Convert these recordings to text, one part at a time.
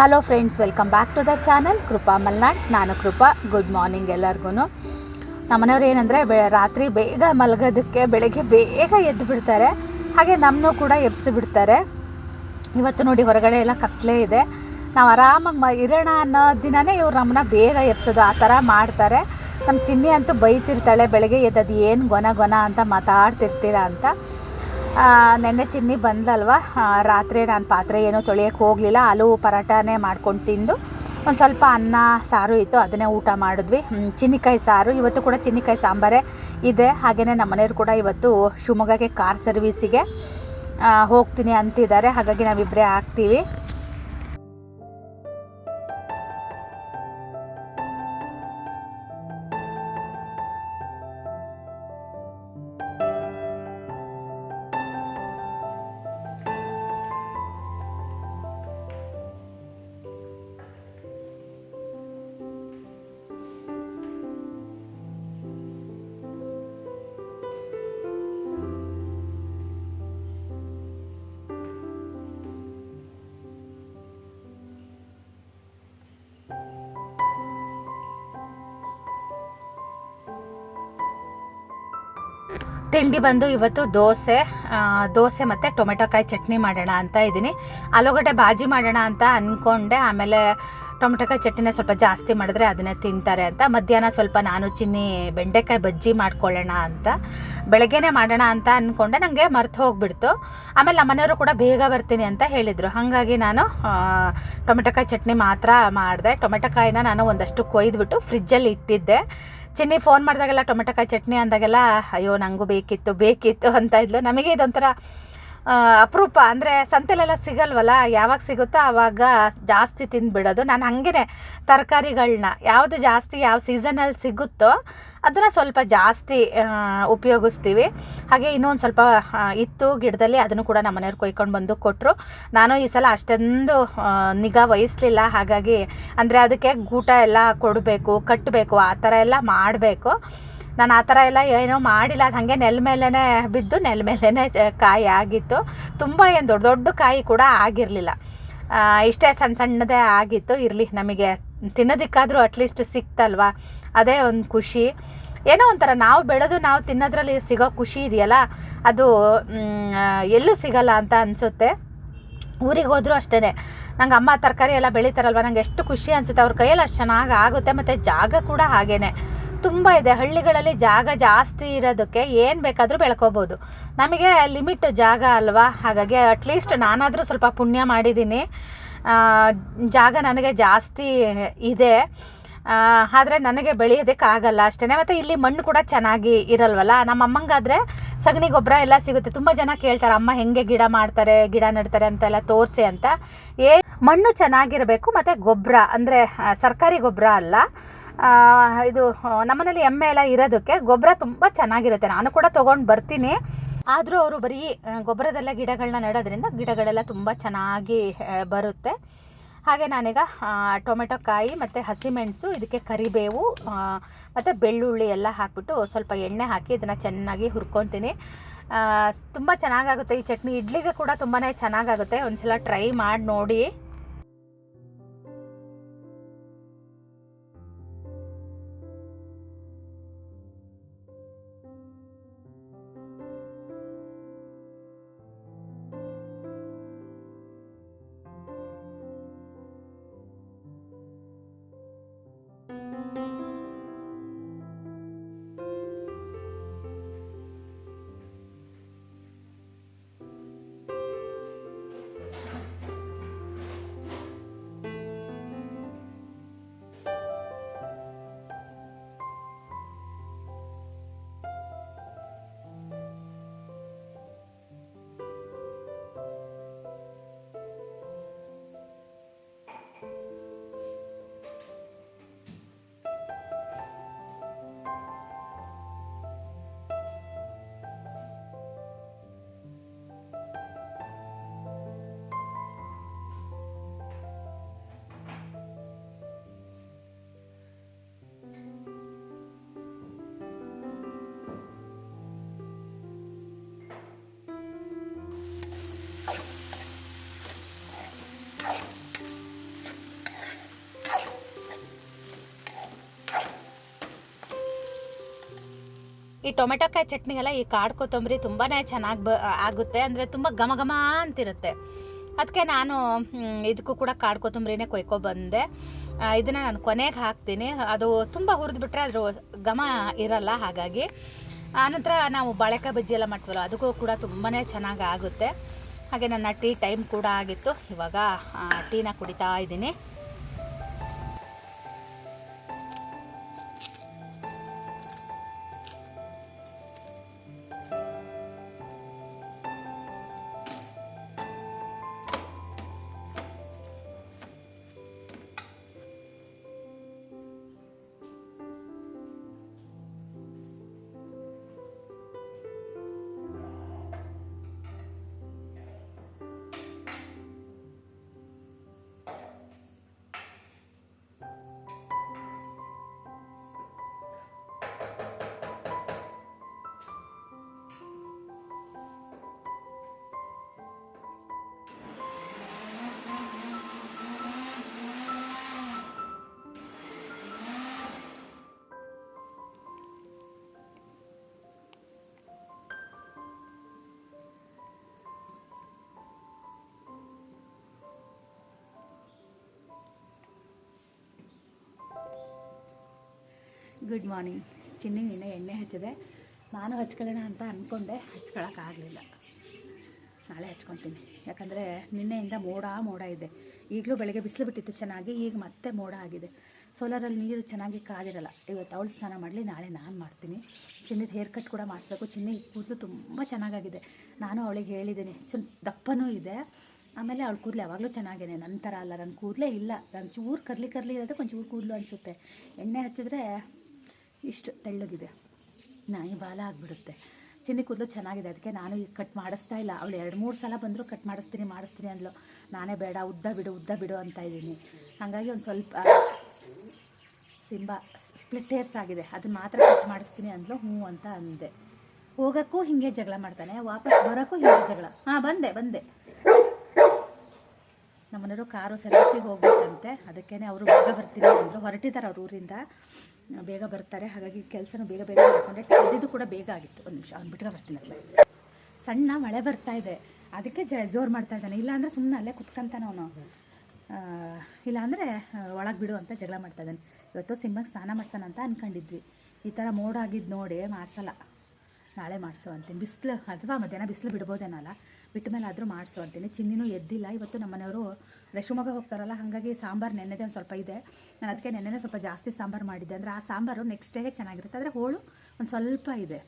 Hello friends welcome back to the channel Krupa Malnad ನಾನು Krupa good morning ಎಲ್ಲರಿಗೂ ನಮ್ಮನೆಯವ್ರು ಏನಂದರೆ, ಬೆ ರಾತ್ರಿ ಬೇಗ ಮಲಗೋದಕ್ಕೆ ಬೆಳಗ್ಗೆ ಬೇಗ ಎದ್ದು ಬಿಡ್ತಾರೆ. ಹಾಗೆ ನಮ್ಮನ್ನೂ ಕೂಡ ಎಬ್ಸಿ ಬಿಡ್ತಾರೆ. ಇವತ್ತು ನೋಡಿ ಹೊರಗಡೆ ಎಲ್ಲ ಕತ್ತಲೇ ಇದೆ. ನಾವು ಆರಾಮಾಗಿ ಮ ಇರೋಣ ಅನ್ನೋ ದಿನವೇ ಇವ್ರು ನಮ್ಮನ್ನ ಬೇಗ ಎಬ್ಸೋದು, ಆ ಥರ ಮಾಡ್ತಾರೆ. ನಮ್ಮ ಚಿನ್ನಿ ಅಂತೂ ಬೈತಿರ್ತಾಳೆ, ಬೆಳಗ್ಗೆ ಎದ್ದದು ಏನು ಗೊನ ಗೊನ ಅಂತ ಮಾತಾಡ್ತಿರ್ತೀರ ಅಂತ. ನೆನ್ನೆ ಚಿನ್ನಿ ಬಂದಲ್ವ? ರಾತ್ರಿ ನಾನು ಪಾತ್ರೆ ಏನೂ ತೊಳೆಯೋಕ್ಕೆ ಹೋಗಲಿಲ್ಲ. ಆಲೂ ಪರಾಟನೇ ಮಾಡ್ಕೊಂಡು ತಿಂದು ಒಂದು ಸ್ವಲ್ಪ ಅನ್ನ, ಸಾರು ಇತ್ತು, ಅದನ್ನೇ ಊಟ ಮಾಡಿದ್ವಿ. ಚಿನ್ನಿಕಾಯಿ ಸಾರು. ಇವತ್ತು ಕೂಡ ಚಿನ್ನಿಕಾಯಿ ಸಾಂಬಾರೇ ಇದೆ. ಹಾಗೆಯೇ ನಮ್ಮ ಮನೆಯವ್ರು ಕೂಡ ಇವತ್ತು ಶಿವಮೊಗ್ಗಕ್ಕೆ ಕಾರ್ ಸರ್ವೀಸಿಗೆ ಹೋಗ್ತೀನಿ ಅಂತಿದ್ದಾರೆ. ಹಾಗಾಗಿ ನಾವಿಬ್ಬರೇ ಆಗ್ತೀವಿ. ತಿಂಡಿ ಬಂದು ಇವತ್ತು ದೋಸೆ ದೋಸೆ ಮತ್ತು ಟೊಮೆಟೊಕಾಯಿ ಚಟ್ನಿ ಮಾಡೋಣ ಅಂತ ಇದ್ದೀನಿ. ಆಲೂಗಡ್ಡೆ ಬಾಜಿ ಮಾಡೋಣ ಅಂತ ಅಂದ್ಕೊಂಡೆ ಆಮೇಲೆ ಟೊಮೆಟೊಕಾಯಿ ಚಟ್ನಿನ ಸ್ವಲ್ಪ ಜಾಸ್ತಿ ಮಾಡಿದ್ರೆ ಅದನ್ನೇ ತಿಂತಾರೆ ಅಂತ. ಮಧ್ಯಾಹ್ನ ಸ್ವಲ್ಪ ನಾನು ಚಿನ್ನಿ ಬೆಂಡೆಕಾಯಿ ಬಜ್ಜಿ ಮಾಡ್ಕೊಳ್ಳೋಣ ಅಂತ. ಬೆಳಗ್ಗೆನೇ ಮಾಡೋಣ ಅಂತ ಅಂದ್ಕೊಂಡೆ ನನಗೆ ಮರ್ತು ಹೋಗ್ಬಿಡ್ತು. ಆಮೇಲೆ ನಮ್ಮ ಮನೆಯವರು ಕೂಡ ಬೇಗ ಬರ್ತೀನಿ ಅಂತ ಹೇಳಿದರು. ಹಾಗಾಗಿ ನಾನು ಟೊಮೆಟೊಕಾಯಿ ಚಟ್ನಿ ಮಾತ್ರ ಮಾಡಿದೆ. ಟೊಮೆಟೊಕಾಯಿನ ನಾನು ಒಂದಷ್ಟು ಕೊಯ್ದುಬಿಟ್ಟು ಫ್ರಿಜ್ಜಲ್ಲಿ ಇಟ್ಟಿದ್ದೆ. ಚಿನ್ನಿ ಫೋನ್ ಮಾಡಿದಾಗೆಲ್ಲ ಟೊಮೆಟೊಕಾಯಿ ಚಟ್ನಿ ಅಂದಾಗೆಲ್ಲ, ಅಯ್ಯೋ ನನಗೂ ಬೇಕಿತ್ತು ಬೇಕಿತ್ತು ಅಂತ ಇದ್ಲು. ನಮಗೆ ಇದೊಂಥರ ಅಪರೂಪ. ಅಂದರೆ ಸಂತೆಲೆಲ್ಲ ಸಿಗಲ್ವಲ್ಲ, ಯಾವಾಗ ಸಿಗುತ್ತೋ ಆವಾಗ ಜಾಸ್ತಿ ತಿಂದುಬಿಡೋದು. ನಾನು ಹಾಗೇ ತರಕಾರಿಗಳನ್ನ ಯಾವುದು ಜಾಸ್ತಿ, ಯಾವ ಸೀಸನಲ್ಲಿ ಸಿಗುತ್ತೋ ಅದನ್ನು ಸ್ವಲ್ಪ ಜಾಸ್ತಿ ಉಪಯೋಗಿಸ್ತೀವಿ. ಹಾಗೆ ಇನ್ನೊಂದು ಸ್ವಲ್ಪ ಇತ್ತು ಗಿಡದಲ್ಲಿ ಅದನ್ನು ಕೂಡ ನಮ್ಮ ಮನೆಯವ್ರು ಕೊಯ್ಕೊಂಡು ಬಂದು ಕೊಟ್ಟರು ನಾನು ಈ ಸಲ ಅಷ್ಟೊಂದು ನಿಗಾ ವಹಿಸ್ಲಿಲ್ಲ. ಹಾಗಾಗಿ ಅಂದರೆ ಅದಕ್ಕೆ ಗೂಟ ಎಲ್ಲ ಕೊಡಬೇಕು ಕಟ್ಟಬೇಕು ಆ ಥರ ಎಲ್ಲ ಮಾಡಬೇಕು. ನಾನು ಆ ಥರ ಎಲ್ಲ ಏನೋ ಮಾಡಿಲ್ಲ. ಅದು ಹಾಗೆ ನೆಲ ಮೇಲೇ ಬಿದ್ದು ನೆಲ ಮೇಲೇ ಕಾಯಿ ಆಗಿತ್ತು. ತುಂಬ ಏನು ದೊಡ್ಡ ದೊಡ್ಡ ಕಾಯಿ ಕೂಡ ಆಗಿರಲಿಲ್ಲ. ಇಷ್ಟೇ ಸಣ್ಣ ಸಣ್ಣದೇ ಆಗಿತ್ತು. ಇರಲಿ, ನಮಗೆ ತಿನ್ನೋದಕ್ಕಾದರೂ ಅಟ್ಲೀಸ್ಟ್ ಸಿಕ್ತಲ್ವಾ? ಅದೇ ಒಂದು ಖುಷಿ. ಏನೋ ಒಂಥರ ನಾವು ಬೆಳೆದು ನಾವು ತಿನ್ನೋದ್ರಲ್ಲಿ ಸಿಗೋ ಖುಷಿ ಇದೆಯಲ್ಲ? ಅದು ಎಲ್ಲೂ ಸಿಗಲ್ಲ ಅಂತ ಅನಿಸುತ್ತೆ. ಊರಿಗೆ ಹೋದರೂ ಅಷ್ಟೇ ನಂಗೆ ಅಮ್ಮ ತರಕಾರಿ ಎಲ್ಲ ಬೆಳೀತಾರಲ್ವ? ನಂಗೆ ಎಷ್ಟು ಖುಷಿ ಅನಿಸುತ್ತೆ. ಅವ್ರ ಕೈಯಲ್ಲಿ ಅಷ್ಟು ಚೆನ್ನಾಗಿ ಆಗುತ್ತೆ, ಮತ್ತು ಜಾಗ ಕೂಡ ಹಾಗೇ ತುಂಬ ಇದೆ. ಹಳ್ಳಿಗಳಲ್ಲಿ ಜಾಗ ಜಾಸ್ತಿ ಇರೋದಕ್ಕೆ ಏನು ಬೇಕಾದರೂ ಬೆಳ್ಕೋಬೋದು. ನಮಗೆ ಲಿಮಿಟ್ ಜಾಗ ಅಲ್ವಾ? ಹಾಗಾಗಿ ಅಟ್ಲೀಸ್ಟ್ ನಾನಾದರೂ ಸ್ವಲ್ಪ ಪುಣ್ಯ ಮಾಡಿದ್ದೀನಿ. ಜಾಗ ನನಗೆ ಜಾಸ್ತಿ ಇದೆ. ಆದರೆ ನನಗೆ ಬೆಳೆಯೋದಕ್ಕೆ ಆಗಲ್ಲ ಅಷ್ಟೇ ಮತ್ತು ಇಲ್ಲಿ ಮಣ್ಣು ಕೂಡ ಚೆನ್ನಾಗಿ ಇರಲ್ವಲ್ಲ? ನಮ್ಮ ಅಮ್ಮಂಗಾದರೆ ಸಗಣಿ ಗೊಬ್ಬರ ಎಲ್ಲ ಸಿಗುತ್ತೆ. ತುಂಬ ಜನ ಕೇಳ್ತಾರೆ, ಅಮ್ಮ ಹೆಂಗೆ ಗಿಡ ಮಾಡ್ತಾರೆ, ಗಿಡ ನೆಡ್ತಾರೆ ಅಂತೆಲ್ಲ ತೋರಿಸಿ ಅಂತ. ಏ, ಮಣ್ಣು ಚೆನ್ನಾಗಿರಬೇಕು, ಮತ್ತು ಗೊಬ್ಬರ, ಅಂದರೆ ಸರ್ಕಾರಿ ಗೊಬ್ಬರ ಅಲ್ಲ. ಇದು ನಮ್ಮನೇಲಿ ಎಮ್ಮೆ ಎಲ್ಲ ಇರೋದಕ್ಕೆ ಗೊಬ್ಬರ ತುಂಬ ಚೆನ್ನಾಗಿರುತ್ತೆ. ನಾನು ಕೂಡ ತೊಗೊಂಡು ಬರ್ತೀನಿ. ಆದರೂ ಅವರು ಬರೀ ಗೊಬ್ಬರದಲ್ಲೇ ಗಿಡಗಳನ್ನ ನೆಡೋದ್ರಿಂದ ಗಿಡಗಳೆಲ್ಲ ತುಂಬ ಚೆನ್ನಾಗಿ ಬರುತ್ತೆ. ಹಾಗೆ ನಾನೀಗ ಟೊಮೆಟೊ ಕಾಯಿ ಮತ್ತು ಹಸಿಮೆಣಸು, ಇದಕ್ಕೆ ಕರಿಬೇವು ಮತ್ತು ಬೆಳ್ಳುಳ್ಳಿ ಎಲ್ಲ ಹಾಕ್ಬಿಟ್ಟು ಸ್ವಲ್ಪ ಎಣ್ಣೆ ಹಾಕಿ ಇದನ್ನು ಚೆನ್ನಾಗಿ ಹುರ್ಕೊತೀನಿ. ತುಂಬ ಚೆನ್ನಾಗಾಗುತ್ತೆ ಈ ಚಟ್ನಿ. ಇಡ್ಲಿಗೆ ಕೂಡ ತುಂಬಾ ಚೆನ್ನಾಗಾಗುತ್ತೆ. ಒಂದು ಸಲ ಟ್ರೈ ಮಾಡಿ ನೋಡಿ. ಈ ಟೊಮೆಟೊಕಾಯಿ ಚಟ್ನಿಗೆಲ್ಲ ಈ ಕಾಡು ಕೊತ್ತಂಬರಿ ತುಂಬಾ ಚೆನ್ನಾಗಿ ಬ ಆಗುತ್ತೆ. ಅಂದರೆ ತುಂಬ ಘಮ ಘಮ ಅಂತಿರುತ್ತೆ. ಅದಕ್ಕೆ ನಾನು ಇದಕ್ಕೂ ಕೂಡ ಕಾಡು ಕೊತ್ತಂಬರಿನೇ ಕೊಯ್ಕೊಬಂದೆ ಇದನ್ನು ನಾನು ಕೊನೆಗೆ ಹಾಕ್ತೀನಿ. ಅದು ತುಂಬ ಹುರಿದ್ಬಿಟ್ರೆ ಅದ್ರ ಘಮ ಇರಲ್ಲ ಹಾಗಾಗಿ. ಆನಂತರ ನಾವು ಬಾಳೆಕಾಯಿ ಬಜ್ಜಿ ಎಲ್ಲ ಮಾಡ್ತೀವಲ್ಲ, ಅದಕ್ಕೂ ಕೂಡ ತುಂಬಾ ಚೆನ್ನಾಗಿ ಆಗುತ್ತೆ. ಹಾಗೆ ನನ್ನ ಟೀ ಟೈಮ್ ಕೂಡ ಆಗಿತ್ತು. ಇವಾಗ ಟೀನ ಕುಡಿತಾ ಇದ್ದೀನಿ. Good morning. ಚಿನ್ನಿ ನಿನ್ನೆ ಎಣ್ಣೆ ಹಚ್ಚಿದೆ. ನಾನು ಹಚ್ಕೊಳ್ಳೋಣ ಅಂತ ಅಂದ್ಕೊಂಡೆ ಹಚ್ಕೊಳಕ್ಕಾಗಲಿಲ್ಲ. ನಾಳೆ ಹಚ್ಕೊತೀನಿ. ಯಾಕಂದರೆ ನಿನ್ನೆಯಿಂದ ಮೋಡ ಮೋಡ ಇದೆ. ಈಗಲೂ ಬೆಳಗ್ಗೆ ಬಿಸಿಲು ಬಿಟ್ಟಿತ್ತು ಚೆನ್ನಾಗಿ, ಈಗ ಮತ್ತೆ ಮೋಡ ಆಗಿದೆ. ಸೋಲಾರಲ್ಲಿ ನೀರು ಚೆನ್ನಾಗಿ ಕಾದಿರಲ್ಲ. ಇವತ್ತು ಅವಳು ಸ್ನಾನ ಮಾಡಲಿ, ನಾಳೆ ನಾನು ಮಾಡ್ತೀನಿ. ಚಿನ್ನದ ಹೇರ್ ಕಟ್ ಕೂಡ ಮಾಡಿಸ್ಬೇಕು. ಚಿನ್ನಿ ಕೂದಲು ತುಂಬ ಚೆನ್ನಾಗಾಗಿದೆ. ನಾನು ಅವಳಿಗೆ ಹೇಳಿದ್ದೀನಿ ಸ್ವಲ್ಪ ದಪ್ಪನೂ ಇದೆ. ಆಮೇಲೆ ಅವಳು ಕೂದಲು ಯಾವಾಗಲೂ ಚೆನ್ನಾಗಿದೆ ನನ್ನ ಥರ ಅಲ್ಲ. ನನ್ನ ಕೂದಲೇ ಇಲ್ಲ. ನಾನು ಚೂರು ಕರ್ಲಿ ಕರ್ಲಿ ಇರೋದು, ಒಂಚೂರು ಕೂದಲು ಅನಿಸುತ್ತೆ. ಎಣ್ಣೆ ಹಚ್ಚಿದ್ರೆ ಇಷ್ಟು ತೆಳ್ಳಗಿದೆ. ನಾಯಿ ಬಾಲ ಆಗಿಬಿಡುತ್ತೆ. ಚಿನ್ನಿ ಕೂದಲು ಚೆನ್ನಾಗಿದೆ, ಅದಕ್ಕೆ ನಾನು ಈಗ ಕಟ್ ಮಾಡಿಸ್ತಾ ಇಲ್ಲ. ಅವಳು ಎರಡು ಮೂರು ಸಲ ಬಂದರೂ ಕಟ್ ಮಾಡಿಸ್ತೀನಿ ಮಾಡಿಸ್ತೀನಿ ಅಂದ್ಲು. ನಾನೇ ಬೇಡ, ಉದ್ದ ಬಿಡು ಉದ್ದ ಬಿಡು ಅಂತ ಇದ್ದೀನಿ. ಹಾಗಾಗಿ ಒಂದು ಸ್ವಲ್ಪ ಸಿಂಬಾ ಸ್ಪ್ಲಿಟ್ ಹೇರ್ಸ್ ಆಗಿದೆ. ಅದನ್ನ ಮಾತ್ರ ಕಟ್ ಮಾಡಿಸ್ತೀನಿ ಅಂದ್ಲು, ಹ್ಞೂ ಅಂತ ಅಂದೆ. ಹೋಗೋಕ್ಕೂ ಹೀಗೆ ಜಗಳ ಮಾಡ್ತಾನೆ, ವಾಪಸ್ ಬರೋಕ್ಕೂ ಹೀಗೆ ಜಗಳ. ಹಾಂ, ಬಂದೆ ಬಂದೆ. ನಮ್ಮನೆಯವರು ಕಾರು ಸರ್ವಿಸಿಗೆ ಹೋಗ್ಬೇಕಂತೆ. ಅದಕ್ಕೇ ಅವರು ಬೇಗ ಬರ್ತೀನಿ ಅಂದರು ಹೊರಟಿದ್ದಾರೆ ಅವ್ರ ಊರಿಂದ. ಬೇಗ ಬರ್ತಾರೆ. ಹಾಗಾಗಿ ಕೆಲಸನೂ ಬೇಗ ಬೇಗ ಮಾಡ್ಕೊಂಡೆ ಕದ್ದಿದ್ದು ಕೂಡ ಬೇಗ ಆಗಿತ್ತು. ಒಂದು ನಿಮಿಷ ಅವ್ನು ಬಿಟ್ಕೊಂಡು ಬರ್ತೀನಿ ಅಲ್ಲಿ ಸಣ್ಣ ಮಳೆ ಬರ್ತಾ ಇದೆ. ಅದಕ್ಕೆ ಜ ಜೋರು ಮಾಡ್ತಾ ಇದ್ದಾನೆ. ಇಲ್ಲಾಂದರೆ ಸುಮ್ಮನೆ ಅಲ್ಲೇ ಕುತ್ಕೊಂತಾನೆ ಅವನು. ಇಲ್ಲಾಂದರೆ ಒಳಗೆ ಬಿಡು ಅಂತ ಜಗಳ ಮಾಡ್ತಾ ಇದ್ದಾನೆ. ಇವತ್ತು ಸಿಂಹಕ್ಕೆ ಸ್ನಾನ ಮಾಡ್ತಾನೆ ಅಂತ ಅಂದ್ಕೊಂಡಿದ್ವಿ ಈ ಥರ ಮೋಡ ಆಗಿದ್ದು ನೋಡಿ ಮಾಡಿಸಲ್ಲ. ನಾಳೆ ಮಾಡಿಸು ಅಂತೀನಿ. ಬಿಸಿಲು, ಅಥವಾ ಮಧ್ಯಾಹ್ನ ಬಿಸಿಲು ಬಿಡ್ಬೋದೇನಲ್ಲ ಬಿಟ್ಟ ಮೇಲೆ ಆದರೂ ಮಾಡಿಸು ಅಂತೀನಿ. ಚಿನ್ನಿನೂ ಎದ್ದಿಲ್ಲ. ಇವತ್ತು ನಮ್ಮ ಮನೆಯವರು ಶಿವಮೊಗ್ಗ ಹೋಗ್ತಾರಲ್ಲ, ಹಾಗಾಗಿ ಸಾಂಬಾರು ನೆನ್ನೆದೇ ಒಂದು ಸ್ವಲ್ಪ ಇದೆ. ನಾನು ಅದಕ್ಕೆ ನೆನ್ನೆನೇ ಸ್ವಲ್ಪ ಜಾಸ್ತಿ ಸಾಂಬಾರು ಮಾಡಿದ್ದೆ. ಅಂದರೆ ಆ ಸಾಂಬಾರು ನೆಕ್ಸ್ಟ್ ಡೇಗೆ ಚೆನ್ನಾಗಿರುತ್ತೆ. ಆದರೆ ಹೋಳು ಒಂದು ಸ್ವಲ್ಪ ಇದೆ.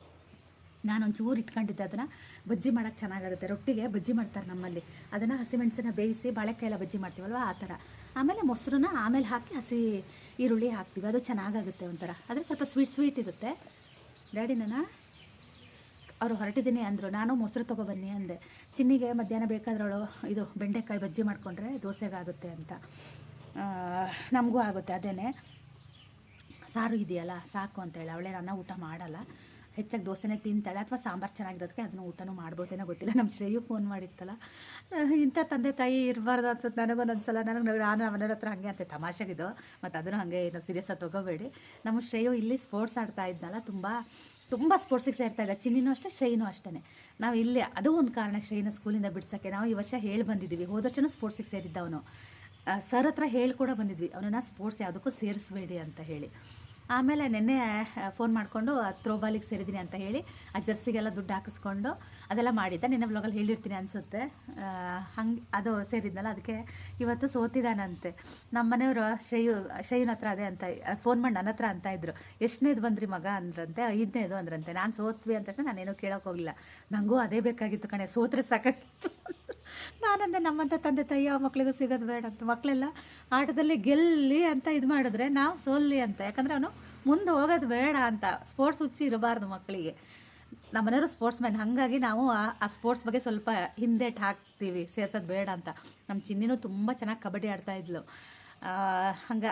ನಾನು ಒಂಚೂರು ಇಟ್ಕೊಂಡಿದ್ದೆ ಅದನ್ನು. ಬಜ್ಜಿ ಮಾಡೋಕ್ಕೆ ಚೆನ್ನಾಗಿರುತ್ತೆ. ರೊಟ್ಟಿಗೆ ಬಜ್ಜಿ ಮಾಡ್ತಾರೆ ನಮ್ಮಲ್ಲಿ. ಅದನ್ನು ಹಸಿಮೆಣಸನ್ನ ಬೇಯಿಸಿ ಬಾಳೆಕಾಯಿಲ್ಲ ಬಜ್ಜಿ ಮಾಡ್ತೀವಲ್ವ, ಆ ಥರ. ಆಮೇಲೆ ಮೊಸರನ್ನ ಆಮೇಲೆ ಹಾಕಿ ಹಸಿ ಈರುಳ್ಳಿ ಹಾಕ್ತೀವಿ. ಅದು ಚೆನ್ನಾಗಾಗುತ್ತೆ ಒಂಥರ. ಆದರೆ ಸ್ವಲ್ಪ ಸ್ವೀಟ್ ಸ್ವೀಟ್ ಇರುತ್ತೆ. ಡ್ಯಾಡಿ ಅವರು ಹೊರಟಿದ್ದೀನಿ ಅಂದರು. ನಾನು ಮೊಸರು ತೊಗೊಬನ್ನಿ ಅಂದೆ. ಚಿನ್ನಿಗೆ ಮಧ್ಯಾಹ್ನ ಬೇಕಾದ್ರೊಳು ಇದು ಬೆಂಡೆಕಾಯಿ ಬಜ್ಜಿ ಮಾಡಿಕೊಂಡ್ರೆ ದೋಸೆಗಾಗುತ್ತೆ ಅಂತ. ನಮಗೂ ಆಗುತ್ತೆ ಅದೇನೆ. ಸಾರು ಇದೆಯಲ್ಲ, ಸಾಕು ಅಂತೇಳಿ ಅವಳೇ ಅನ್ನ ಊಟ ಮಾಡಲ್ಲ. ಹೆಚ್ಚಾಗಿ ದೋಸೆನೇ ತಿಂತಾಳೆ ಅಥವಾ ಸಾಂಬಾರು ಚೆನ್ನಾಗಿರೋದಕ್ಕೆ ಅದನ್ನು ಊಟನೂ ಮಾಡ್ಬೋದೇನೋ ಗೊತ್ತಿಲ್ಲ. ನಮ್ಮ ಶ್ರೇಯು ಫೋನ್ ಮಾಡಿತ್ತಲ್ಲ. ಇಂಥ ತಂದೆ ತಾಯಿ ಇರಬಾರ್ದು ಅನ್ಸುತ್ತೆ ನನಗೊಂದೊಂದು ಸಲ ನನಗೆ ನಾನು ಅವನ ಹತ್ರ ಹಾಗೆ ಅಂತ. ತಮಾಷೆಗಿದು. ಮತ್ತು ಅದನ್ನು ಹಾಗೆ ಏನು ಸೀರಿಯಸ್ಸಾಗಿ ತೊಗೋಬೇಡಿ. ನಮ್ಮ ಶ್ರೇಯು ಇಲ್ಲಿ ಸ್ಪೋರ್ಟ್ಸ್ ಆಡ್ತಾ ಇದ್ನಲ್ಲ, ತುಂಬ ತುಂಬ ಸ್ಪೋರ್ಟ್ಸಿಗೆ ಸೇರ್ತಾ ಇದೆ ಚಿನ್ನಿನೂ ಅಷ್ಟೇ, ಶ್ರೇಯನೂ ಅಷ್ಟೇ ನಾವು ಇಲ್ಲಿ, ಅದು ಒಂದು ಕಾರಣ ಶ್ರೇಯನ ಸ್ಕೂಲಿಂದ ಬಿಡ್ಸೋಕ್ಕೆ. ನಾವು ಈ ವರ್ಷ ಹೇಳಿ ಬಂದಿದ್ದೀವಿ. ಹೋದ ವರ್ಷನೂ ಸ್ಪೋರ್ಟ್ಸಿಗೆ ಸೇರಿದ್ದ ಅವನು. ಸರ್ ಹತ್ರ ಹೇಳಿ ಕೂಡ ಬಂದಿದ್ವಿ. ಅವನನ್ನು ಸ್ಪೋರ್ಟ್ಸ್ ಯಾವುದಕ್ಕೂ ಸೇರಿಸ್ಬೇಡಿ ಅಂತ ಹೇಳಿ. ಆಮೇಲೆ ನಿನ್ನೆ ಫೋನ್ ಮಾಡಿಕೊಂಡು ತ್ರೋಬಾಲಿಗೆ ಸೇರಿದ್ದೀನಿ ಅಂತ ಹೇಳಿ, ಆ ಜರ್ಸಿಗೆಲ್ಲ ದುಡ್ಡು ಹಾಕಿಸ್ಕೊಂಡು ಅದೆಲ್ಲ ಮಾಡಿದ್ದೆ. ನಿನ್ನೆ ಬ್ಲಾಗಲ್ಲಿ ಹೇಳಿರ್ತೀನಿ ಅನಿಸುತ್ತೆ. ಹಂಗೆ, ಅದು ಸೇರಿದ್ನಲ್ಲ, ಅದಕ್ಕೆ ಇವತ್ತು ಸೋತಿದ್ದಾನಂತೆ ನಮ್ಮ ಮನೆಯವರು ಶ್ರೇಯು, ಶ್ರೇಯುನ ಹತ್ರ ಅದೇ ಅಂತ ಫೋನ್ ಮಾಡಿ ನನ್ನ ಹತ್ರ ಅಂತ ಇದ್ರು. ಎಷ್ಟನೇದು ಬಂದ್ರಿ ಮಗ ಅಂದ್ರಂತೆ ಐದನೇದು ಅಂದ್ರಂತೆ. ನಾನು ಸೋತ್ವಿ ಅಂತ ನಾನೇನು ಕೇಳೋಕೆ ಹೋಗಿಲ್ಲ ನನಗೂ ಅದೇ ಬೇಕಾಗಿತ್ತು ಕಣೆ, ಸೋತ್ರೆ ಸಾಕಾಗಿತ್ತು. ನಾನಂದೆ ನಮ್ಮಂಥ ತಂದೆ ತಾಯಿ ಯಾವ ಮಕ್ಳಿಗೂ ಸಿಗೋದು ಬೇಡ ಅಂತ. ಮಕ್ಕಳೆಲ್ಲ ಆಟದಲ್ಲಿ ಗೆಲ್ಲಿ ಅಂತ ಇದು ಮಾಡಿದ್ರೆ ನಾವು ಸೋಲ್ಲಿ ಅಂತ. ಯಾಕಂದ್ರೆ ಅವನು ಮುಂದೆ ಹೋಗೋದು ಬೇಡ ಅಂತ. ಸ್ಪೋರ್ಟ್ಸ್ ಹುಚ್ಚಿ ಇರಬಾರ್ದು ಮಕ್ಕಳಿಗೆ ನಮ್ಮ ಮನೆಯವರು ಸ್ಪೋರ್ಟ್ಸ್ ಮ್ಯಾನ್ ಹಾಗಾಗಿ ನಾವು ಆ- ಸ್ಪೋರ್ಟ್ಸ್ ಬಗ್ಗೆ ಸ್ವಲ್ಪ ಹಿಂದೆಟ್ ಹಾಕ್ತೀವಿ. ಸೇರ್ಸೋದು ಬೇಡ ಅಂತ. ನಮ್ಮ ಚಿನ್ನಿನೂ ತುಂಬ ಚೆನ್ನಾಗಿ ಕಬಡ್ಡಿ ಆಡ್ತಾ ಇದ್ಲು. ಹಂಗೆ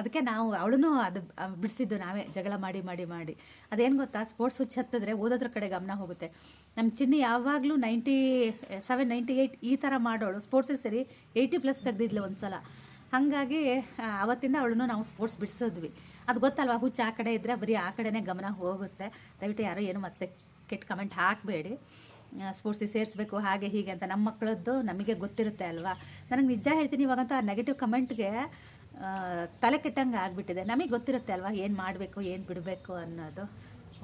ಅದಕ್ಕೆ ನಾವು ಅವಳೂ ಅದು ಬಿಡಿಸಿದ್ದು ನಾವೇ, ಜಗಳ ಮಾಡಿ ಮಾಡಿ ಮಾಡಿ. ಅದೇನು ಗೊತ್ತಾ ಸ್ಪೋರ್ಟ್ಸ್ ಹುಚ್ಚು ಹತ್ತಿದ್ರೆ ಓದೋದ್ರ ಕಡೆ ಗಮನ ಹೋಗುತ್ತೆ. ನಮ್ಮ ಚಿನ್ನಿ ಯಾವಾಗಲೂ ನೈಂಟಿ ಸೆವೆನ್ ನೈಂಟಿ ಏಯ್ಟ್ ಈ ಥರ ಮಾಡೋಳು. ಸ್ಪೋರ್ಟ್ಸಿಗೆ ಸರಿ ಏಯ್ಟಿ ಪ್ಲಸ್ ತೆಗ್ದಿದ್ಲು ಒಂದು ಸಲ ಹಾಗಾಗಿ ಅವತ್ತಿಂದ ಅವಳನ್ನು ನಾವು ಸ್ಪೋರ್ಟ್ಸ್ ಬಿಡಿಸಿದ್ವಿ. ಅದು ಗೊತ್ತಲ್ವಾ, ಹುಚ್ಚು ಆ ಕಡೆ ಇದ್ದರೆ ಬರೀ ಆ ಕಡೆನೇ ಗಮನ ಹೋಗುತ್ತೆ. ದಯವಿಟ್ಟು ಯಾರೋ ಏನು ಮತ್ತೆ ಕೆಟ್ಟ ಕಮೆಂಟ್ ಹಾಕಬೇಡಿ. ಸ್ಪೋರ್ಟ್ಸಿಗೆ ಸೇರಿಸ್ಬೇಕು, ಹಾಗೆ ಹೀಗೆ ಅಂತ ನಮ್ಮ ಮಕ್ಕಳದ್ದು ನಮಗೆ ಗೊತ್ತಿರುತ್ತೆ ಅಲ್ವಾ? ನನಗೆ ನಿಜ ಹೇಳ್ತೀನಿ, ಇವಾಗಂತೂ ಆ ನೆಗೆಟಿವ್ ಕಮೆಂಟ್ಗೆ ತಲೆ ಕೆಟ್ಟಂಗೆ ಆಗಿಬಿಟ್ಟಿದೆ. ನಮಗೆ ಗೊತ್ತಿರುತ್ತೆ ಅಲ್ವಾ ಏನು ಮಾಡಬೇಕು, ಏನು ಬಿಡಬೇಕು ಅನ್ನೋದು?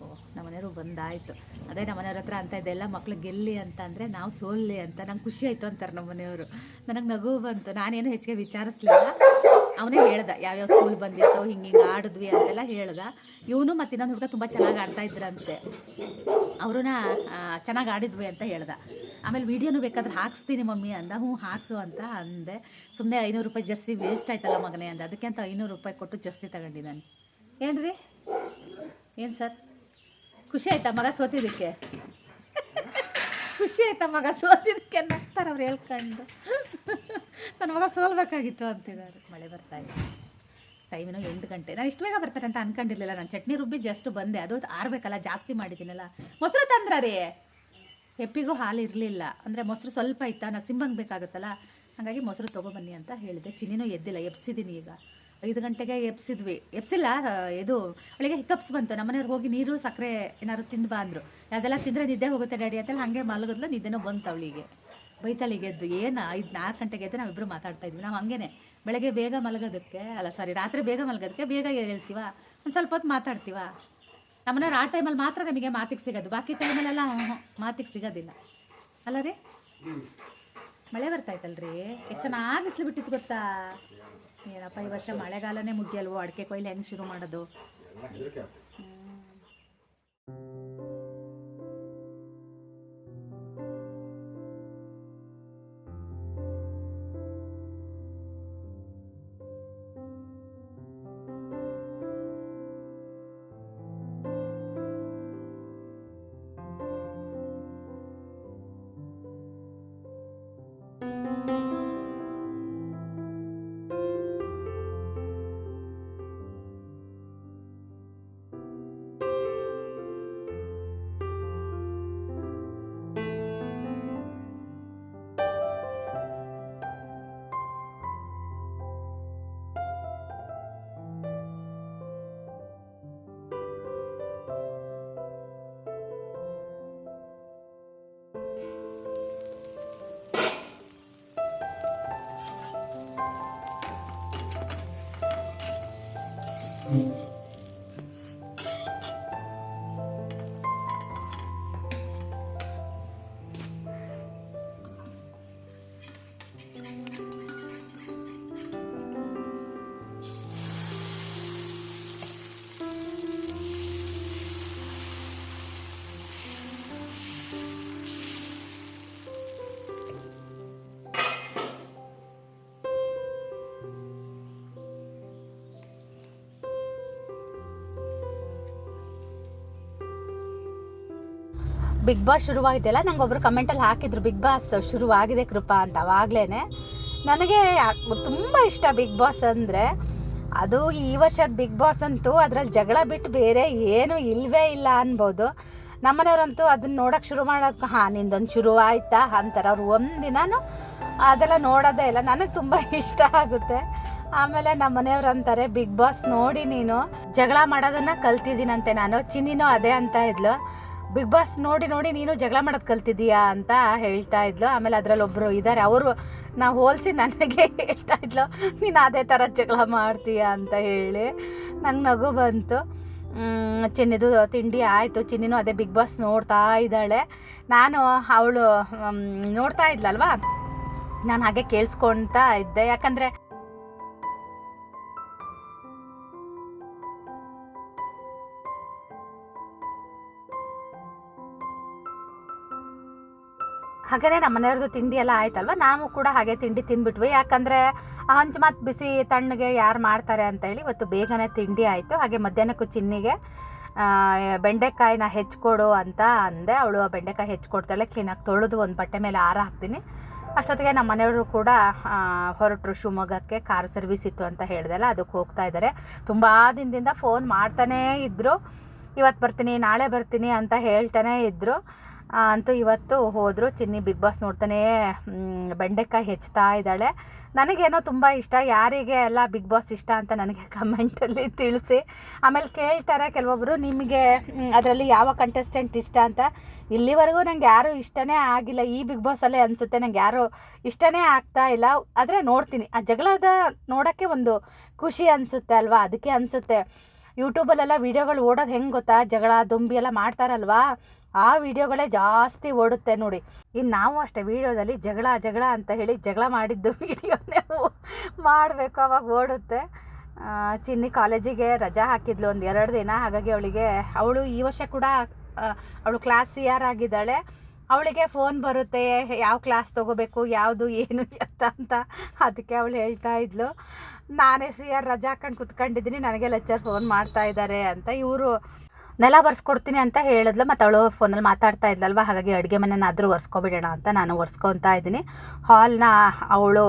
ಓ, ನಮ್ಮನೆಯವರು ಬಂದಾಯಿತು. ಅದೇ ನಮ್ಮನೆಯವ್ರ ಹತ್ರ ಅಂತ ಇದೆಲ್ಲ ಮಕ್ಳು ಗೆಲ್ಲಿ ಅಂತ ಅಂದರೆ ನಾವು ಸೋಲ್ಲಿ ಅಂತ ನಂಗೆ ಖುಷಿ ಆಯಿತು ಅಂತಾರೆ ನಮ್ಮನೆಯವರು ನನಗೆ ನಗು ಬಂತು. ನಾನೇನು ಹೆಚ್ಚಿಗೆ ವಿಚಾರಿಸ್ಲಿಲ್ಲ. ಅವನೇ ಹೇಳ್ದ, ಯಾವ್ಯಾವ ಸ್ಕೂಲ್ ಬಂದಿತ್ತು ಹಿಂಗೆ ಹಿಂಗೆ ಆಡಿದ್ವಿ ಅಂತೆಲ್ಲ ಹೇಳ್ದ. ಇವನು ಮತ್ತು ಇನ್ನೊಂದು ಹುಡುಗ ತುಂಬ ಚೆನ್ನಾಗಿ ಆಡ್ತಾ ಇದ್ರಂತೆ. ಅವ್ರನ್ನ ಚೆನ್ನಾಗಿ ಆಡಿದ್ವಿ ಅಂತ ಹೇಳ್ದ. ಆಮೇಲೆ ವೀಡಿಯೋನು ಬೇಕಾದ್ರೆ ಹಾಕ್ಸ್ತೀನಿ ಮಮ್ಮಿ ಅಂದ. ಹ್ಞೂ, ಹಾಕ್ಸು ಅಂತ ಅಂದೆ. ಸುಮ್ಮನೆ ಐನೂರು ರೂಪಾಯಿ ಜರ್ಸಿ ವೇಸ್ಟ್ ಆಯ್ತಲ್ಲ ಮಗನೇ ಅಂದ. ಅದಕ್ಕೆ ಅಂತ ಐನೂರು ರೂಪಾಯಿ ಕೊಟ್ಟು ಜರ್ಸಿ ತಗೊಂಡಿದ್ದಾನೆ ಏನ್ರಿ? ಏನು ಸರ್? ಖುಷಿ ಆಯ್ತಾ ಮಗ ಸೋತಿದ್ದಕ್ಕೆ? ಖುಷಿ ಆಯ್ತಾ ಮಗ ಸೋತಿದ್ದಕ್ಕೆ ನಗ್ತಾರೆ ಅವ್ರು ಹೇಳ್ಕೊಂಡು. ನನ್ನ ಮಗ ಸೋಲ್ಬೇಕಾಗಿತ್ತು ಅಂತಿದ್ದಾರೆ. ಮಳೆ ಬರ್ತಾ ಇದೆ. ಟೈಮಿನೂ ಎಂಟು ಗಂಟೆ. ನಾನು ಇಷ್ಟು ಬೇಗ ಬರ್ತಾರೆ ಅಂತ ಅನ್ಕೊಂಡಿರ್ಲಿಲ್ಲ. ನಾನು ಚಟ್ನಿ ರುಬ್ಬಿ ಜಸ್ಟ್ ಬಂದೆ. ಅದು ಆರ್ಬೇಕಲ್ಲ, ಜಾಸ್ತಿ ಮಾಡಿದ್ದೀನಲ್ಲ. ಮೊಸರು ತಂದ್ರ ರೀ ಹೆಪ್ಪಿಗೂ ಹಾಲು ಇರಲಿಲ್ಲ. ಅಂದರೆ ಮೊಸರು ಸ್ವಲ್ಪ ಇತ್ತ? ನಾನು ಸಿಂಬಂಗ್ ಬೇಕಾಗುತ್ತಲ್ಲ? ಹಾಗಾಗಿ ಮೊಸರು ತೊಗೊಬನ್ನಿ ಅಂತ ಹೇಳಿದೆ. ಚಿನ್ನಿನೂ ಎದ್ದಿಲ್ಲ. ಎಬ್ಸಿದ್ದೀನಿ ಈಗ. ಐದು ಗಂಟೆಗೆ ಎಬ್ಸಿದ್ವಿ. ಎಬ್ಸಿಲ್ಲ, ಇದು ಅವಳಿಗೆ ಹಿಕಪ್ಸ್ ಬಂತು. ನಮ್ಮನೆಯವ್ರಿಗೆ ಹೋಗಿ ನೀರು, ಸಕ್ಕರೆ ಏನಾದ್ರು ತಿಂದು ಬಾ ಅಂದರು. ಯಾವುದೆಲ್ಲ ತಿಂದರೆ ನಿದ್ದೆ ಹೋಗುತ್ತೆ ಡ್ಯಾಡಿ ಅಂತೇಳಿ ಹಾಗೆ ಮಲಗಿದ್ಲು ನಿದ್ದೆನೂ ಬಂತು ಅವಳಿಗೆ. ಬೈತಾಳಿಗೆ ಎದ್ದು ಏನು ಐದು ನಾಲ್ಕು ಗಂಟೆಗೆ ಎದ್ದು ನಾವಿಬ್ಬರು ಮಾತಾಡ್ತಾ ಇದ್ವಿ. ನಾವು ಹಂಗೇನೆ. ಬೆಳಗ್ಗೆ ಬೇಗ ಮಲಗೋದಕ್ಕೆ, ಅಲ್ಲ ಸಾರಿ ರಾತ್ರಿ ಬೇಗ ಮಲಗೋದಕ್ಕೆ ಬೇಗ ಹೇಳ್ತೀವ? ಒಂದು ಸ್ವಲ್ಪ ಹೊತ್ತು ಮಾತಾಡ್ತೀವ? ನಮ್ಮನೆಯವ್ರು ಆ ಟೈಮಲ್ಲಿ ಮಾತ್ರ ನಮಗೆ ಮಾತಿಗೆ ಸಿಗೋದು. ಬಾಕಿ ಟೈಮಲ್ಲೆಲ್ಲ ಮಾತಿಗೆ ಸಿಗೋದಿಲ್ಲ. ಅಲ್ಲ ರೀ? ಮಳೆ ಬರ್ತಾಯ್ತಲ್ರಿ ಎಷ್ಟು ಚೆನ್ನಾಗಿ ಬಿಸಿಲು ಬಿಟ್ಟಿತ್ತು ಗೊತ್ತಾ? ಏನಪ್ಪ ಈ ವರ್ಷ ಮಳೆಗಾಲನೇ ಮುಗಿಯಲ್ವೋ? ಅಡಿಕೆ ಕೊಯ್ಲು ಹೆಂಗೆ ಶುರು ಮಾಡೋದು? ಬಿಗ್ ಬಾಸ್ ಶುರುವಾಗಿದೆಯಲ್ಲ ನಂಗೆ ಒಬ್ಬರು ಕಮೆಂಟಲ್ಲಿ ಹಾಕಿದ್ರು ಬಿಗ್ ಬಾಸ್ ಶುರುವಾಗಿದೆ ಕೃಪಾ ಅಂತ ಅವಾಗಲೇ ನನಗೆ ತುಂಬ ಇಷ್ಟ ಬಿಗ್ ಬಾಸ್ ಅಂದರೆ, ಅದು ಈ ವರ್ಷದ ಬಿಗ್ ಬಾಸ್ ಅಂತೂ ಅದರಲ್ಲಿ ಜಗಳ ಬಿಟ್ಟು ಬೇರೆ ಏನೂ ಇಲ್ಲವೇ ಇಲ್ಲ ಅನ್ಬೋದು. ನಮ್ಮನೆಯವರಂತೂ ಅದನ್ನ ನೋಡೋಕೆ ಶುರು ಮಾಡೋದಕ್ಕೆ ಹಾಂ, ನಿಂದೊಂದು ಶುರು ಆಯ್ತಾ? ಅಂತಾರೆ ಅವ್ರು ಒಂದಿನನೂ ಅದೆಲ್ಲ ನೋಡೋದೇ ಇಲ್ಲ. ನನಗೆ ತುಂಬ ಇಷ್ಟ ಆಗುತ್ತೆ. ಆಮೇಲೆ ನಮ್ಮ ಮನೆಯವ್ರು ಅಂತಾರೆ ಬಿಗ್ ಬಾಸ್ ನೋಡಿ ನೀನು. ಜಗಳ ಮಾಡೋದನ್ನ ಕಲ್ತಿದ್ದೀನಂತೆ ನಾನು. ಚಿನ್ನಿನೂ ಅದೇ ಅಂತ ಇದ್ಲು. ಬಿಗ್ ಬಾಸ್ ನೋಡಿ ನೋಡಿ ನೀನು ಜಗಳ ಮಾಡೋದು ಕಲ್ತಿದ್ದೀಯಾ ಅಂತ ಹೇಳ್ತಾ ಇದ್ಲು. ಆಮೇಲೆ ಅದರಲ್ಲಿ ಒಬ್ಬರು ಇದ್ದಾರೆ ಅವರು ನಾವು ಹೋಲಿಸಿ ನನಗೆ ಹೇಳ್ತಾ ಇದ್ಲು, ನೀನು ಅದೇ ಥರ ಜಗಳ ಮಾಡ್ತೀಯ? ಅಂತ ಹೇಳಿ ನಂಗೆ ನಗು ಬಂತು. ಚಿನ್ನಿದು ತಿಂಡಿ ಆಯಿತು. ಚಿನ್ನಿನೂ ಅದೇ ಬಿಗ್ ಬಾಸ್ ನೋಡ್ತಾ ಇದ್ದಾಳೆ. ನಾನು ಅವಳು ನೋಡ್ತಾ ಇದ್ಲಲ್ವಾ? ನಾನು ಹಾಗೆ ಕೇಳಿಸ್ಕೊಳ್ತಾ ಇದ್ದೆ. ಯಾಕಂದರೆ ಹಾಗೆಯೇ ನಮ್ಮ ಮನೆಯವ್ರದ್ದು ತಿಂಡಿ ಎಲ್ಲ ಆಯ್ತಲ್ವ? ನಾವು ಕೂಡ ಹಾಗೆ ತಿಂಡಿ ತಿಂದ್ಬಿಟ್ವಿ ಯಾಕಂದರೆ ಹಂಚು ಮತ್ತು ಬಿಸಿ ತಣ್ಣಗೆ ಯಾರು ಮಾಡ್ತಾರೆ ಅಂತ ಹೇಳಿ ಇವತ್ತು ಬೇಗನೆ ತಿಂಡಿ ಆಯಿತು. ಹಾಗೆ ಮಧ್ಯಾಹ್ನಕ್ಕೂ ಚಿನ್ನಿಗೆ ಬೆಂಡೆಕಾಯಿನ ಹೆಚ್ಕೊಡು ಅಂತ ಅಂದೆ. ಅವಳು ಆ ಬೆಂಡೆಕಾಯಿ ಹೆಚ್ಕೊಡ್ತಾಳೆ. ಕ್ಲೀನಾಗಿ ತೊಳೆದು ಒಂದು ಬಟ್ಟೆ ಮೇಲೆ ಆರ ಹಾಕ್ತೀನಿ. ಅಷ್ಟೊತ್ತಿಗೆ ನಮ್ಮ ಮನೆಯವರು ಕೂಡ ಹೊರಟರು ಶಿವಮೊಗ್ಗಕ್ಕೆ. ಕಾರ್ ಸರ್ವಿಸ್ ಇತ್ತು ಅಂತ ಹೇಳಿದೆಲ್ಲ ಅದಕ್ಕೆ ಹೋಗ್ತಾ ಇದ್ದಾರೆ ತುಂಬ ದಿನದಿಂದ ಫೋನ್ ಮಾಡ್ತಾನೇ ಇದ್ದರು ಇವತ್ತು ಬರ್ತೀನಿ, ನಾಳೆ ಬರ್ತೀನಿ ಅಂತ ಹೇಳ್ತಾನೆ ಇದ್ದರು ಅಂತೂ ಇವತ್ತು ಹೋದರು. ಚಿನ್ನಿ ಬಿಗ್ ಬಾಸ್ ನೋಡ್ತಾನೆ ಬೆಂಡೆಕಾಯಿ ಹೆಚ್ಚುತ್ತಾ ಇದ್ದಾಳೆ. ನನಗೇನೋ ತುಂಬ ಇಷ್ಟ. ಯಾರಿಗೆ ಎಲ್ಲ ಬಿಗ್ ಬಾಸ್ ಇಷ್ಟ ಅಂತ ನನಗೆ ಕಮೆಂಟಲ್ಲಿ ತಿಳಿಸಿ. ಆಮೇಲೆ ಕೇಳ್ತಾರೆ ಕೆಲವೊಬ್ಬರು ನಿಮಗೆ ಅದರಲ್ಲಿ ಯಾವ ಕಂಟೆಸ್ಟೆಂಟ್ ಇಷ್ಟ ಅಂತ. ಇಲ್ಲಿವರೆಗೂ ನಂಗೆ ಯಾರೂ ಇಷ್ಟನೇ ಆಗಿಲ್ಲ. ಈ ಬಿಗ್ ಬಾಸಲ್ಲೇ ಅನಿಸುತ್ತೆ. ನಂಗೆ ಯಾರೂ ಇಷ್ಟನೇ ಆಗ್ತಾ ಇಲ್ಲ. ಆದರೆ ನೋಡ್ತೀನಿ. ಆ ಜಗಳದ ನೋಡೋಕ್ಕೆ ಒಂದು ಖುಷಿ ಅನಿಸುತ್ತೆ ಅಲ್ವಾ? ಅದಕ್ಕೆ ಅನಿಸುತ್ತೆ. ಯೂಟ್ಯೂಬಲ್ಲೆಲ್ಲ ವೀಡಿಯೋಗಳು ಓಡೋದು ಹೆಂಗೆ ಗೊತ್ತಾ? ಜಗಳ, ದೊಂಬಿ ಎಲ್ಲ ಮಾಡ್ತಾರಲ್ವಾ? ಆ ವಿಡಿಯೋಗಳೇ ಜಾಸ್ತಿ ಓಡುತ್ತೆ ನೋಡಿ. ಇನ್ನು ನಾವು ಅಷ್ಟೇ ವಿಡಿಯೋದಲ್ಲಿ ಜಗಳ ಜಗಳ ಅಂತ ಹೇಳಿ ಜಗಳ ಮಾಡಿದ್ದು ವಿಡಿಯೋನೇ ಮಾಡಬೇಕು, ಅವಾಗ ಓಡುತ್ತೆ. ಚಿನ್ನಿ ಕಾಲೇಜಿಗೆ ರಜಾ ಹಾಕಿದ್ಲು ಒಂದು ಎರಡು ದಿನ, ಹಾಗಾಗಿ ಅವಳಿಗೆ, ಅವಳು ಈ ವರ್ಷ ಕೂಡ ಅವಳು ಕ್ಲಾಸ್ ಸಿ ಆರ್ ಆಗಿದ್ದಾಳೆ. ಅವಳಿಗೆ ಫೋನ್ ಬರುತ್ತೆ, ಯಾವ ಕ್ಲಾಸ್ ತೊಗೋಬೇಕು, ಯಾವುದು, ಏನು ಎತ್ತ ಅಂತ ಅದಕ್ಕೆ ಅವಳು ಹೇಳ್ತಾ ಇದ್ಲು. ನಾನೇ ಸಿ ಆರ್ ರಜಾ ಹಾಕೊಂಡು ಕುತ್ಕೊಂಡಿದ್ದೀನಿ, ನನಗೆ ಲೆಕ್ಚರ್ ಫೋನ್ ಮಾಡ್ತಾ ಇದ್ದಾರೆ ಅಂತ ಇವರು ನೆಲ ಒರೆಸ್ಕೊಡ್ತೀನಿ ಅಂತ ಹೇಳಿದ್ಲು. ಮತ್ತು ಅವಳು ಫೋನಲ್ಲಿ ಮಾತಾಡ್ತಾ ಇದ್ಲಲ್ವ? ಹಾಗಾಗಿ ಅಡುಗೆ ಮನೆನಾದರೂ ಒರೆಸ್ಕೊಬಿಡೋಣ ಅಂತ ನಾನು ಒರೆಸ್ಕೊತಾ ಇದ್ದೀನಿ. ಹಾಲ್ನ ಅವಳು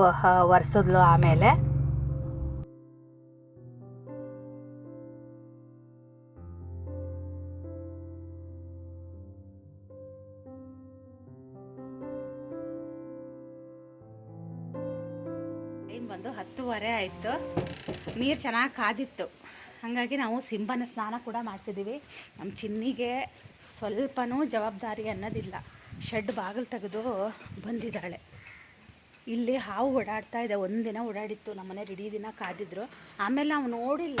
ಒರೆಸಿದ್ಲು ಆಮೇಲೆ. ಬಂದು ಹತ್ತುವರೆ ಆಯಿತು. ನೀರು ಚೆನ್ನಾಗಿ ಕಾದಿತ್ತು. ಹಾಗಾಗಿ ನಾವು ಸಿಂಬನ ಸ್ನಾನ ಕೂಡ ಮಾಡ್ತಿದ್ದೀವಿ ನಮ್ಮ ಚಿನ್ನಿಗೆ ಸ್ವಲ್ಪನೂ ಜವಾಬ್ದಾರಿ ಅನ್ನೋದಿಲ್ಲ. ಶೆಡ್ ಬಾಗಿಲು ತೆಗೆದು ಬಂದಿದ್ದಾಳೆ. ಇಲ್ಲಿ ಹಾವು ಓಡಾಡ್ತಾ ಇದೆ. ಒಂದಿನ ಓಡಾಡಿತ್ತು. ನಮ್ಮನೆ ಇಡೀ ದಿನ ಕಾದಿದ್ರು. ಆಮೇಲೆ ನಾವು ನೋಡಿಲ್ಲ.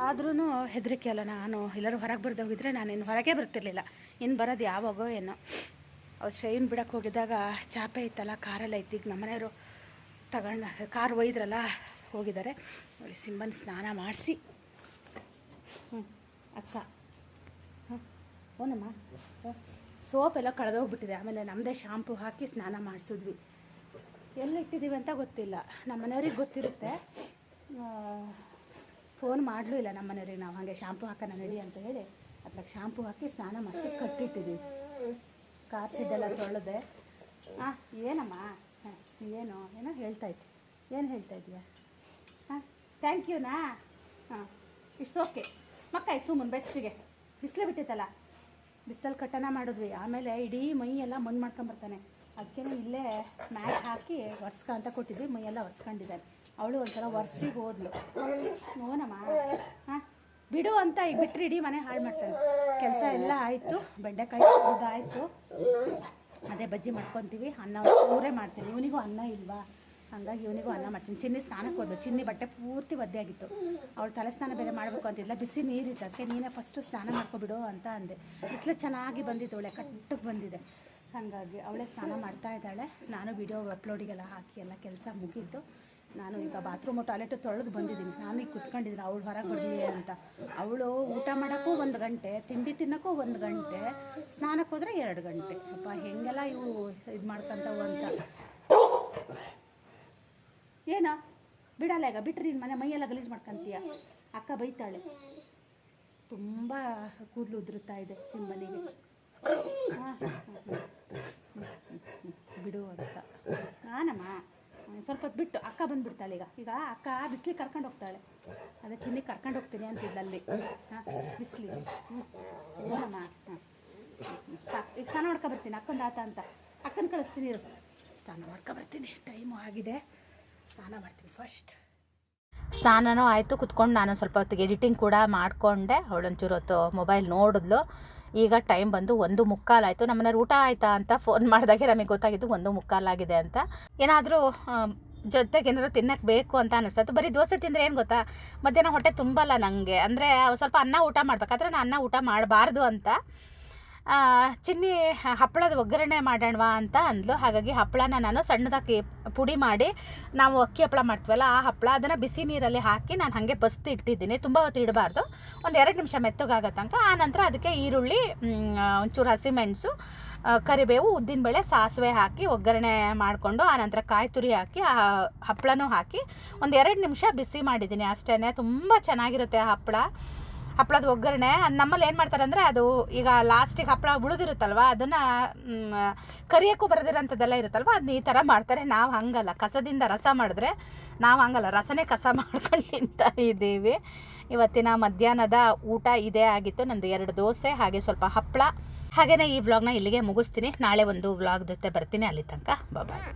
ಆದ್ರೂ ಹೆದರಿಕೆ ಅಲ್ಲ ನಾನು ಎಲ್ಲರೂ ಹೊರಗೆ ಬರ್ದು ಹೋಗಿದ್ರೆ ನಾನು ಇನ್ನು ಹೊರಗೆ ಬರ್ತಿರ್ಲಿಲ್ಲ. ಇನ್ನು ಬರೋದು ಯಾವಾಗೋ ಏನೋ. ಅವ್ರು ಶೈನ್ ಬಿಡಕ್ಕೆ ಹೋಗಿದ್ದಾಗ ಚಾಪೆ ಇತ್ತಲ್ಲ, ಕಾರಲ್ಲ ಇತ್ತು. ಈಗ ನಮ್ಮನೆಯವರು ತಗೊಂಡು, ಕಾರ್ ಒಯ್ದ್ರಲ್ಲ ಹೋಗಿದ್ದಾರೆ. ನೋಡಿ, ಸಿಂಬನ್ ಸ್ನಾನ ಮಾಡಿಸಿ. ಹ್ಞೂ ಅಕ್ಕ. ಹಾಂ ಓನಮ್ಮ. ಸೋಪ್ ಎಲ್ಲ ಕಳೆದೋಗ್ಬಿಟ್ಟಿದೆ ಆಮೇಲೆ ನಮ್ಮದೇ ಶಾಂಪು ಹಾಕಿ ಸ್ನಾನ ಮಾಡಿಸಿದ್ವಿ. ಎಲ್ಲಿ ಇಟ್ಟಿದ್ದೀವಿ ಅಂತ ಗೊತ್ತಿಲ್ಲ. ನಮ್ಮ ಮನೆಯವ್ರಿಗೆ ಗೊತ್ತಿರುತ್ತೆ. ಫೋನ್ ಮಾಡಲೂ ಇಲ್ಲ ನಮ್ಮ ಮನೆಯವ್ರಿಗೆ. ನಾವು ಹಾಗೆ ಶಾಂಪು ಹಾಕೋಣ ನಡಿ ಅಂತ ಹೇಳಿ ಅದಕ್ಕೆ ಶಾಂಪು ಹಾಕಿ ಸ್ನಾನ ಮಾಡಿಸಿ ಕಟ್ಟಿಟ್ಟಿದ್ದೀವಿ. ಕಾರ್ಸಿದ್ದೆಲ್ಲ ತೊಳೆದೆ ಹಾಂ ಏನಮ್ಮ? ಹಾಂ ಏನು? ಏನೋ ಹೇಳ್ತಾ ಏನು ಹೇಳ್ತಾ ಇದೀಯ ಥ್ಯಾಂಕ್ ಯುನಾ ಹಾಂ ಇಟ್ಸ್ ಓಕೆ ಮಕ್ಕ ಸುಮ್ಮನೆ ಬೆಚ್ಚಗೆ. ಬಿಸಿಲೇ ಬಿಟ್ಟಿತ್ತಲ್ಲ? ಬಿಸಿಲಲ್ಲಿ ಕಟ್ಟನ ಮಾಡಿದ್ವಿ. ಆಮೇಲೆ ಇಡೀ ಮೈ ಎಲ್ಲ ಮಣ್ಣು ಮಾಡ್ಕೊಂಬರ್ತಾನೆ ಅದಕ್ಕೆ ಇಲ್ಲೇ ಮ್ಯಾಟ್ ಹಾಕಿ ಒರ್ಸ್ಕ ಅಂತ ಕೊಟ್ಟಿದ್ವಿ. ಮೈಯೆಲ್ಲ ಒರ್ಸ್ಕೊಂಡಿದ್ದಾನೆ. ಅವಳು ಒಂದ್ಸಲ ಒರ್ಸಿಗೆ ಹೋದ್ಲು. ನೋನಮ್ಮ ಹಾಂ, ಬಿಡು ಅಂತ ಈಗ ಬಿಟ್ಟರೆ ಇಡೀ ಮನೆ ಹಾಳು ಮಾಡ್ತಾನೆ. ಕೆಲಸ ಎಲ್ಲ ಆಯಿತು. ಬೆಂಡೆಕಾಯಿ ಆಯಿತು ಅದೇ ಬಜ್ಜಿ ಮಾಡ್ಕೊತೀವಿ. ಅನ್ನ ಊರೇ ಮಾಡ್ತೀನಿ. ಇವನಿಗೂ ಅನ್ನ ಇಲ್ವಾ? ಹಾಗಾಗಿ ಇವನಿಗೂ ಅನ್ನ ಮಾಡ್ತೀನಿ. ಚಿನ್ನಿ ಸ್ನಾನಕ್ಕೆ ಹೋದ್ಲು. ಚಿನ್ನಿ ಬಟ್ಟೆ ಪೂರ್ತಿ ಒದ್ದೆ ಆಗಿತ್ತು. ಅವಳು ತಲೆ ಸ್ನಾನ ಬೇರೆ ಮಾಡಬೇಕು ಅಂತಿಲ್ಲ ಬಿಸಿ ನೀರಿತ್ತು ಅದಕ್ಕೆ ನೀನೇ ಫಸ್ಟು ಸ್ನಾನ ಮಾಡ್ಕೊಬಿಡು ಅಂತ ಅಂದೆ. ಬಿಸಿಲು ಚೆನ್ನಾಗಿ ಬಂದಿತ್ತು. ಅವಳೆ ಕಟ್ಟಕ್ಕೆ ಬಂದಿದೆ. ಹಾಗಾಗಿ ಅವಳೇ ಸ್ನಾನ ಮಾಡ್ತಾ ಇದ್ದಾಳೆ. ನಾನು ವಿಡಿಯೋ ಅಪ್ಲೋಡಿಗೆಲ್ಲ ಹಾಕಿ ಎಲ್ಲ ಕೆಲಸ ಮುಗೀತು. ನಾನು ಈಗ ಬಾತ್ರೂಮು ಟಾಯ್ಲೆಟು ತೊಳೆದು ಬಂದಿದ್ದೀನಿ. ನಾನು ಈಗ ಕುತ್ಕೊಂಡಿದ್ದೀನಿ. ಅವಳು ಹೊರಗೆ ಬರಲಿ ಅಂತ. ಅವಳು ಊಟ ಮಾಡೋಕ್ಕೂ ಒಂದು ಗಂಟೆ, ತಿಂಡಿ ತಿನ್ನೋಕ್ಕೂ ಒಂದು ಗಂಟೆ, ಸ್ನಾನಕ್ಕೆ ಹೋದರೆ ಎರಡು ಗಂಟೆ. ಅಪ್ಪ, ಹೆಂಗೆಲ್ಲ ಇವು ಇದು ಮಾಡ್ಕೊತಾವು ಅಂತ. ಏನೋ? ಬಿಡಲ್ಲ ಈಗ, ಬಿಟ್ರಿ ನಿನ್ನ ಮನೆ, ಮೈಯೆಲ್ಲ ಗಲೀಜು ಮಾಡ್ಕೊಂತೀಯ? ಅಕ್ಕ ಬೈತಾಳೆ. ತುಂಬ ಕೂದಲು ಉದುರುತ್ತಾ ಇದೆ ಸಿಂಬನಿಗೆ ಹಾಂ ಬಿಡು ಅಂತ. ನಾನಮ್ಮ, ಸ್ವಲ್ಪ ಬಿಟ್ಟು ಅಕ್ಕ ಬಂದುಬಿಡ್ತಾಳೆ ಈಗ. ಈಗ ಅಕ್ಕ ಬಿಸಿಲಿಗೆ ಕರ್ಕೊಂಡು ಹೋಗ್ತಾಳೆ. ಅದೇ ಚಿನ್ನಿ ಕರ್ಕೊಂಡು ಹೋಗ್ತೀನಿ ಅಂತಿದ್ಲು ಅಲ್ಲಿ. ಹಾಂ ಬಿಸಿಲಿಗೆ ಹ್ಞೂ ಹಾಂ ಈಗ ಸ್ನಾನ ಮಾಡ್ಕೊ ಬರ್ತೀನಿ, ಅಕ್ಕಂದು ಆತ ಅಂತ. ಅಕ್ಕನ ಕಳಿಸ್ತೀನಿ ಸ್ನಾನ ಮಾಡ್ಕೊ ಬರ್ತೀನಿ. ಟೈಮು ಆಗಿದೆ. ಸ್ನಾನ ಮಾಡ್ತೀನಿ ಫಸ್ಟ್ ಸ್ನಾನನೂ ಆಯಿತು, ಕುತ್ಕೊಂಡು ನಾನು ಸ್ವಲ್ಪ ಹೊತ್ತಿಗೆ ಎಡಿಟಿಂಗ್ ಕೂಡ ಮಾಡಿಕೊಂಡೆ. ಅವಳೊಂಚೂರು ಹೊತ್ತು ಮೊಬೈಲ್ ನೋಡಿದ್ಲು. ಈಗ ಟೈಮ್ ಬಂದು ಒಂದು ಮುಕ್ಕಾಲಾಯಿತು. ನಮ್ಮನೇಲಿ ಊಟ ಆಯಿತಾ ಅಂತ ಫೋನ್ ಮಾಡಿದಾಗೆ ನಮಗೆ ಗೊತ್ತಾಗಿದ್ದು ಒಂದು ಮುಕ್ಕಾಲಾಗಿದೆ ಅಂತ. ಏನಾದರೂ ಜೊತೆಗೆ ಏನಾದ್ರು ತಿನ್ನಕ್ಕೆ ಬೇಕು ಅಂತ ಅನಿಸ್ತು ಬರೀ ದೋಸೆ ತಿಂದರೆ ಏನು ಗೊತ್ತಾ? ಮಧ್ಯಾಹ್ನ ಹೊಟ್ಟೆ ತುಂಬಲ್ಲ ನನಗೆ ಅಂದರೆ ಸ್ವಲ್ಪ ಅನ್ನ ಊಟ ಮಾಡ್ಬೇಕಾದ್ರೆ ನಾನು ಅನ್ನ ಊಟ ಮಾಡಬಾರ್ದು ಅಂತ. ಚಿನ್ನಿ ಹಪ್ಪಳದ ಒಗ್ಗರಣೆ ಮಾಡೋಣವಾ ಅಂತ ಅಂದ್ಲು. ಹಾಗಾಗಿ ಹಪ್ಪಳನ ನಾನು ಸಣ್ಣದಾಗಿ ಪುಡಿ ಮಾಡಿ ನಾವು ಅಕ್ಕಿ ಹಪ್ಪಳ ಮಾಡ್ತೀವಲ್ಲ, ಆ ಹಪ್ಪಳ ಅದನ್ನು ಬಿಸಿ ನೀರಲ್ಲಿ ಹಾಕಿ ನಾನು ಹಾಗೆ ಬಸ್ತಿ ಇಟ್ಟಿದ್ದೀನಿ. ತುಂಬ ಹೊತ್ತು ಇಡಬಾರ್ದು. ಒಂದು ಎರಡು ನಿಮಿಷ ಮೆತ್ತಗಾಗೋ ತನಕ. ಆ ನಂತರ ಅದಕ್ಕೆ ಈರುಳ್ಳಿ ಒಂಚೂರು ಹಸಿಮೆಣಸು ಮೆಣಸು ಕರಿಬೇವು ಉದ್ದಿನಬೇಳೆ ಸಾಸಿವೆ ಹಾಕಿ ಒಗ್ಗರಣೆ ಮಾಡಿಕೊಂಡು ಆನಂತರ ಕಾಯಿ ತುರಿ ಹಾಕಿ, ಆ, ಹಪ್ಪಳನೂ ಹಾಕಿ ಒಂದು ಎರಡು ನಿಮಿಷ ಬಿಸಿ ಮಾಡಿದ್ದೀನಿ. ಅಷ್ಟೇ ತುಂಬ ಚೆನ್ನಾಗಿರುತ್ತೆ ಆ ಹಪ್ಪಳ. ಹಪ್ಪಳದ ಒಗ್ಗರಣೆ ಅದು ನಮ್ಮಲ್ಲಿ ಏನು ಮಾಡ್ತಾರೆ ಅಂದರೆ ಅದು ಈಗ ಲಾಸ್ಟಿಗೆ ಹಪ್ಪಳ ಉಳಿದಿರುತ್ತಲ್ವ, ಅದನ್ನು ಕರಿಯೋಕ್ಕೂ ಬರೆದಿರೋಂಥದ್ದೆಲ್ಲ ಇರುತ್ತಲ್ವ ಅದನ್ನ ಈ ಥರ ಮಾಡ್ತಾರೆ. ನಾವು ಹಂಗಲ್ಲ. ಕಸದಿಂದ ರಸ ಮಾಡಿದ್ರೆ ನಾವು ಹಂಗಲ್ಲ. ರಸನೇ ಕಸ ಮಾಡ್ಕೊಂಡು ತಿಂತ ಇದ್ದೀವಿ. ಇವತ್ತಿನ ಮಧ್ಯಾಹ್ನದ ಊಟ ಇದೇ ಆಗಿತ್ತು. ನಂದು ಎರಡು ದೋಸೆ, ಹಾಗೆ ಸ್ವಲ್ಪ ಹಪ್ಪಳ ಹಾಗೆಯೇ ಈ ವ್ಲಾಗ್ನ ಇಲ್ಲಿಗೆ ಮುಗಿಸ್ತೀನಿ. ನಾಳೆ ಒಂದು ವ್ಲಾಗ್ ಜೊತೆ ಬರ್ತೀನಿ ಅಲ್ಲಿ ತನಕ. ಬಾಯ್